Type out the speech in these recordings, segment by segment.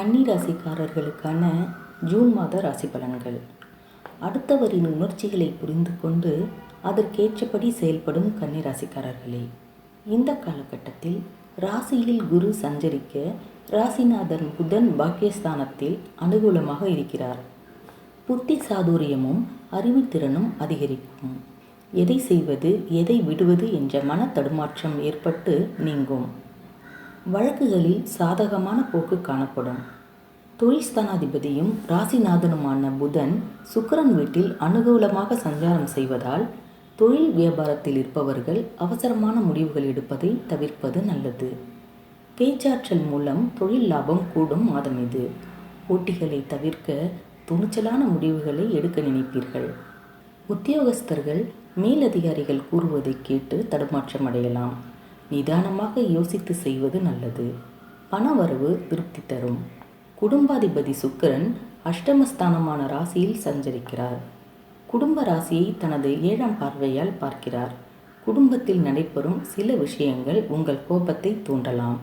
கன்னி ராசிக்காரர்களுக்கான ஜூன் மாத ராசி பலன்கள். அடுத்தவரின் உணர்ச்சிகளை புரிந்து கொண்டு அதற்கேற்றபடி செயல்படும் கன்னி ராசிக்காரர்களே இந்த காலகட்டத்தில் ராசியில் குரு சஞ்சரிக்க ராசிநாதன் புதன் பாக்கியஸ்தானத்தில் அனுகூலமாக இருக்கிறார். புத்தி சாதுரியமும் அறிவுத்திறனும் அதிகரிக்கும். எதை செய்வது எதை விடுவது என்ற மன தடுமாற்றம் ஏற்பட்டு நீங்கும். வழக்குகளில் சாதகமான போக்கு காணப்படும். தொழில் ஸ்தானாதிபதியும் ராசிநாதனுமான புதன் சுக்கரன் வீட்டில் அனுகூலமாக சஞ்சாரம் செய்வதால் தொழில் வியாபாரத்தில் இருப்பவர்கள் அவசரமான முடிவுகள் எடுப்பதை தவிர்ப்பது நல்லது. பேச்சாற்றல் மூலம் தொழில் லாபம் கூடும் மாதம் இது. போட்டிகளை தவிர்க்க துணிச்சலான முடிவுகளை எடுக்க நினைப்பீர்கள். உத்தியோகஸ்தர்கள் மேலதிகாரிகள் கூறுவதை கேட்டு தடுமாற்றம் அடையலாம். நிதானமாக யோசித்து செய்வது நல்லது. பணவரவு திருப்தி தரும். குடும்பாதிபதி சுக்கிரன் அஷ்டமஸ்தானமான ராசியில் சஞ்சரிக்கிறார். குடும்ப ராசியை தனது ஏழாம் பார்வையால் பார்க்கிறார். குடும்பத்தில் நடைபெறும் சில விஷயங்கள் உங்கள் கோபத்தை தூண்டலாம்.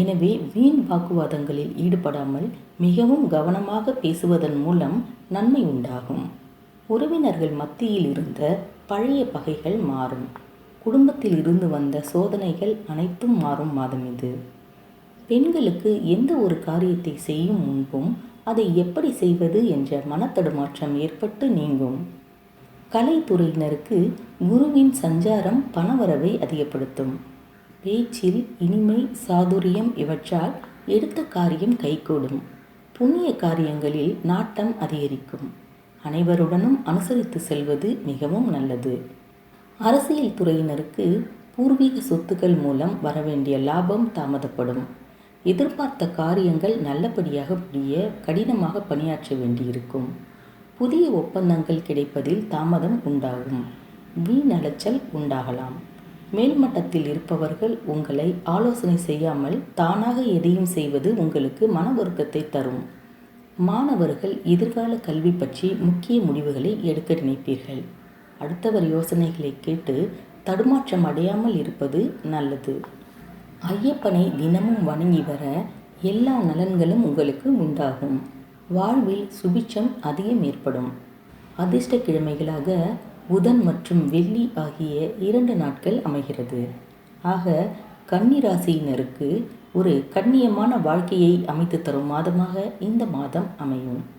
எனவே வீண் வாக்குவாதங்களில் ஈடுபடாமல் மிகவும் கவனமாக பேசுவதன் மூலம் நன்மை உண்டாகும். உறவினர்கள் மத்தியில் இருந்த பழைய பகைகள் மாறும். குடும்பத்தில் இருந்து வந்த சோதனைகள் அனைத்தும் மாறும் மாதம் இது. பெண்களுக்கு எந்த ஒரு காரியத்தை செய்யும் முன்பும் அதை எப்படி செய்வது என்ற மனத்தடுமாற்றம் ஏற்பட்டு நீங்கும். கலைத்துறையினருக்கு குருவின் சஞ்சாரம் பணவரவை அதிகப்படுத்தும். பேச்சில் இனிமை சாதுரியம் இவற்றால் எடுத்த காரியம் கைகூடும். புண்ணிய காரியங்களில் நாட்டம் அதிகரிக்கும். அனைவருடனும் அனுசரித்து செல்வது மிகவும் நல்லது. அரசியல் துறையினருக்கு பூர்வீக சொத்துக்கள் மூலம் வரவேண்டிய லாபம் தாமதப்படும். எதிர்பார்த்த காரியங்கள் நல்லபடியாக புரிய கடினமாக பணியாற்ற வேண்டியிருக்கும். புதிய ஒப்பந்தங்கள் கிடைப்பதில் தாமதம் உண்டாகும். வீண் அலைச்சல் உண்டாகலாம். மேல்மட்டத்தில் இருப்பவர்கள் உங்களை ஆலோசனை செய்யாமல் தானாக எதையும் செய்வது உங்களுக்கு மன வருத்தத்தை தரும். மாணவர்கள் எதிர்கால கல்வி பற்றி முக்கிய முடிவுகளை எடுக்க நினைப்பீர்கள். அடுத்தவர் யோசனைகளை கேட்டு தடுமாற்றம் அடையாமல் இருப்பது நல்லது. ஐயப்பனை தினமும் வணங்கி வர எல்லா நலன்களும் உங்களுக்கு உண்டாகும். வாழ்வில் சுபிட்சம் அதிகம் ஏற்படும். அதிர்ஷ்ட கிழமைகளாக புதன் மற்றும் வெள்ளி ஆகிய இரண்டு நாட்கள் அமைகிறது. ஆக கன்னிராசியினருக்கு ஒரு கண்ணியமான வாழ்க்கையை அமைத்து தரும் மாதமாக இந்த மாதம் அமையும்.